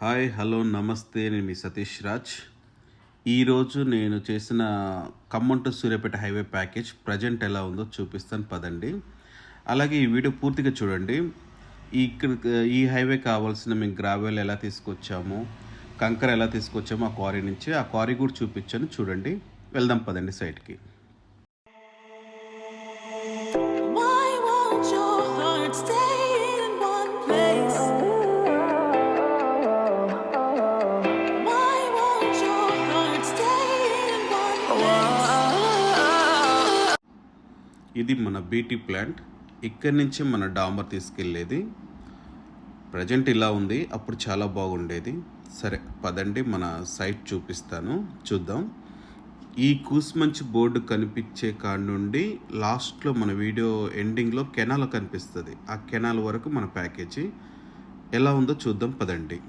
Hi hello నమస్తే. నేను మీ సతీష్ రాజ్. ఈరోజు నేను చేసిన Khammam to Suryapet highway package present ఎలా ఉందో చూపిస్తాను. పదండి. అలాగే ఈ వీడియో పూర్తిగా చూడండి. ఇక్కడ ఈ హైవే కావాల్సిన మేము గ్రావెల్ ఎలా తీసుకొచ్చాము కంకర ఎలా తీసుకొచ్చాము ఆ క్వారీ నుంచి ఆ క్వారీ కూడా చూపించాను. చూడండి. వెళ్దాం పదండి సైడ్కి Why won't your heart stay ఇది మన బీటీ ప్లాంట్ ఇక్కడి నుంచి మన డామర్ తీసుకెళ్ళేది. ప్రజెంట్ ఇలా ఉంది అప్పుడు చాలా బాగుండేది. సరే పదండి మన సైట్ చూపిస్తాను. చూద్దాం. ఈ కూస్మంచి బోర్డు కనిపించే కాడ నుండి లాస్ట్లో మన వీడియో ఎండింగ్లో కెనాల్ కనిపిస్తుంది. ఆ కెనాల్ వరకు మన ప్యాకేజీ ఎలా ఉందో చూద్దాం పదండి.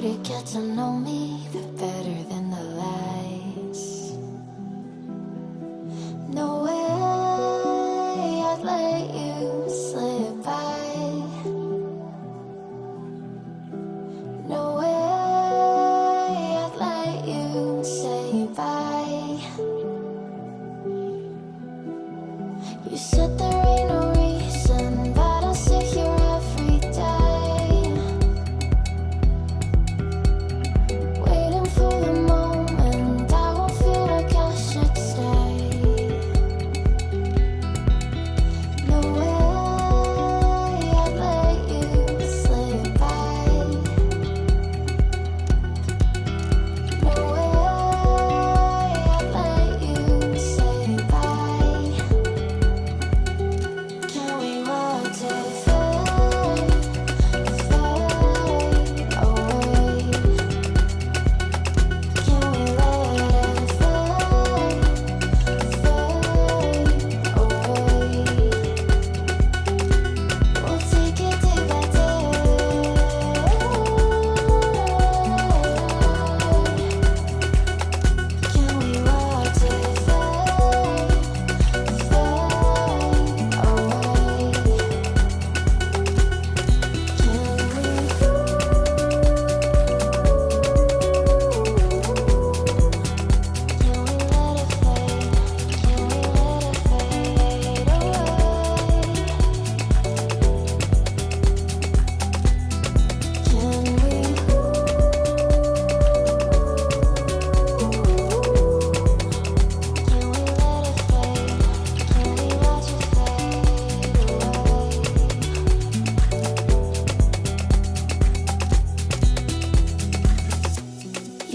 To get to know me, but better than the lies. No way I'd let you slip by. No way I'd let you say bye. You said there ain't no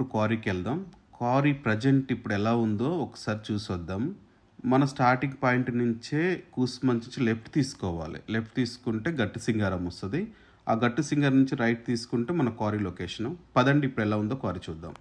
ఇప్పుడు క్వారీకి వెళ్దాం. Quarry present ఇప్పుడు ఎలా ఉందో ఒకసారి చూసొద్దాం. మన starting point నుంచే కూసుమంచి నుంచి left తీసుకోవాలి. లెఫ్ట్ తీసుకుంటే గట్టి సింగారం వస్తుంది. ఆ గట్టి సింగారం నుంచి రైట్ తీసుకుంటే మన క్వారీ లొకేషన్. పదండి ఇప్పుడు ఎలా ఉందో క్వారీ చూద్దాం.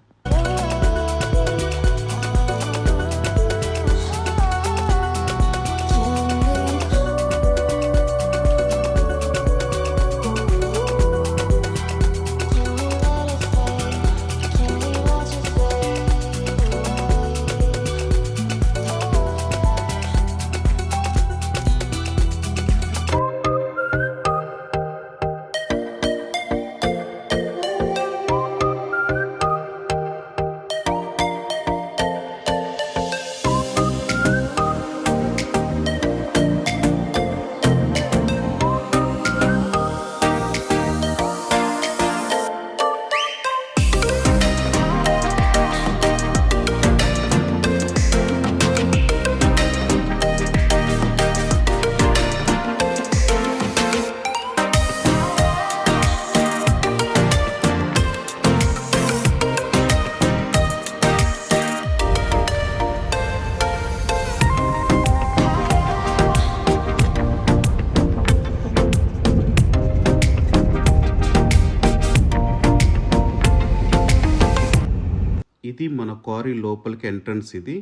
ఇది మన క్వారీ లోపలికి ఎంట్రన్స్ ఇది.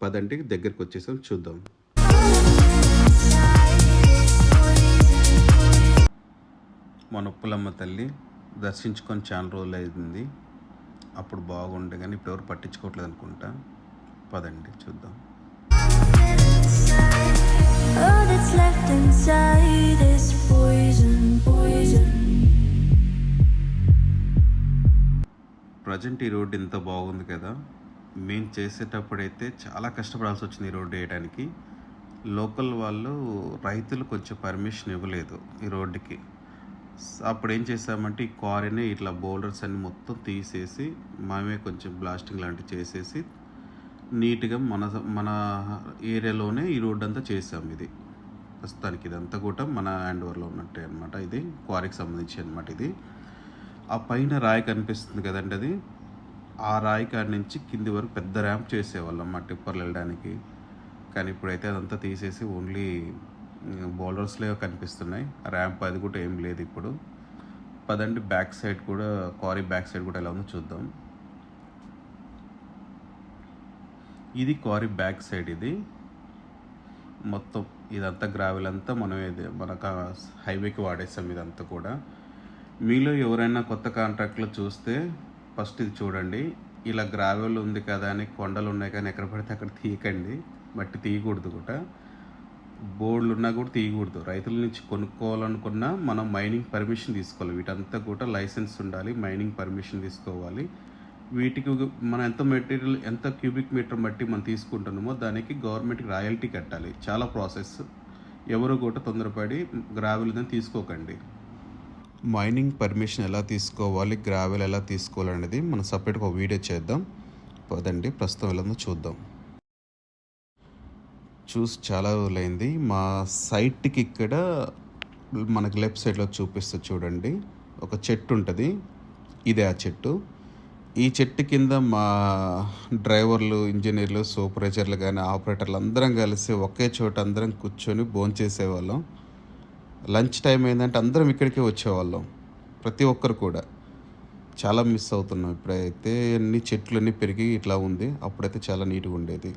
పదండి దగ్గరికి వచ్చేసాం చూద్దాం. మన ఉప్పులమ్మ తల్లి దర్శించుకొని చాలా రోజులు అయింది. అప్పుడు బాగుండే కానీ ఇప్పుడు ఎవరు పట్టించుకోవట్లేదు అనుకుంటా. పదండి చూద్దాం. All that's left inside is poison, poison. Present ఈ రోడ్డు ఇంత బాగుంది కదా మేము చేసేటప్పుడైతే చాలా కష్టపడాల్సి వచ్చింది ఈ రోడ్డు వేయడానికి. లోకల్ వాళ్ళు రైతులు కొంచెం పర్మిషన్ ఇవ్వలేదు ఈ రోడ్డుకి. అప్పుడు ఏం చేసామంటే ఈ క్వారీని ఇట్లా బౌలర్స్ అన్ని మొత్తం తీసేసి మేమే కొంచెం బ్లాస్టింగ్ లాంటివి చేసేసి నీట్గా మన మన ఏరియాలోనే ఈ రోడ్డు అంతా చేసాం ఇది. ప్రస్తుతానికి ఇదంతా కూడా మన హ్యాండ్ ఓవర్లో ఉన్నట్టే అనమాట ఇది క్వారీకి సంబంధించి అనమాట ఇది. ఆ పైన రాయి కనిపిస్తుంది కదండి అది? ఆ రాయి కాడి నుంచి కింది వరకు పెద్ద ర్యాంప్ చేసేవాళ్ళం మా టిప్పర్లు వెళ్ళడానికి. కానీ ఇప్పుడైతే అదంతా తీసేసి ఓన్లీ బౌలర్స్లే కనిపిస్తున్నాయి. ర్యాంప్ అది కూడా ఏం లేదు ఇప్పుడు. పదండి బ్యాక్ సైడ్ కూడా క్వారీ బ్యాక్ సైడ్ కూడా ఎలా ఉందో చూద్దాం. ఇది క్వారీ బ్యాక్ సైడ్ ఇది. మొత్తం ఇదంతా గ్రావెల్ అంతా మనం ఇది మనకు హైవేకి వాడేసాం ఇదంతా కూడా. మీలో ఎవరైనా కొత్త కాంట్రాక్ట్లు చూస్తే ఫస్ట్ ఇది చూడండి. ఇలా గ్రావెల్ ఉంది కదా అని కొండలు ఉన్నాయి కానీ ఎక్కడ పడితే అక్కడ తీయకండి. మట్టి తీయకూడదు కూడా. బోర్డులు ఉన్నా కూడా తీయకూడదు. రైతుల నుంచి కొనుక్కోవాలనుకున్నా మనం మైనింగ్ పర్మిషన్ తీసుకోవాలి. వీటంతా కూడా లైసెన్స్ ఉండాలి. మైనింగ్ పర్మిషన్ తీసుకోవాలి. వీటికి మనం ఎంత మెటీరియల్ ఎంత క్యూబిక్ మీటర్ మట్టి మనం తీసుకుంటున్నామో దానికి గవర్నమెంట్కి రాయల్టీ కట్టాలి. చాలా ప్రాసెస్. ఎవరు కూడా తొందరపడి గ్రావెల్ని తీసుకోకండి. మైనింగ్ పర్మిషన్ ఎలా తీసుకోవాలి గ్రావెల్ ఎలా తీసుకోవాలి అనేది మనం సపరేట్గా ఒక వీడియో చేద్దాం. పదండి ప్రస్తుతం ఎలా చూద్దాం. చూసి చాలా రోజులైంది. మా సైట్కి ఇక్కడ మనకి లెఫ్ట్ సైడ్లో చూపిస్తూ చూడండి. ఒక చెట్టు ఉంటుంది. ఇదే ఆ చెట్టు. ఈ చెట్టు కింద మా డ్రైవర్లు ఇంజనీర్లు సూపర్వైజర్లు కానీ ఆపరేటర్లు అందరం కలిసి ఒకే చోట అందరం కూర్చొని భోంచేసేవాళ్ళం. లంచ్ టైం ఏంటంటే అందరం ఇక్కడికే వచ్చేవాళ్ళం. ప్రతి ఒక్కరు కూడా. చాలా మిస్ అవుతున్నాం. ఇప్పుడైతే అన్ని చెట్లు అన్నీ పెరిగి ఇట్లా ఉంది. అప్పుడైతే చాలా నీట్గా ఉండేది.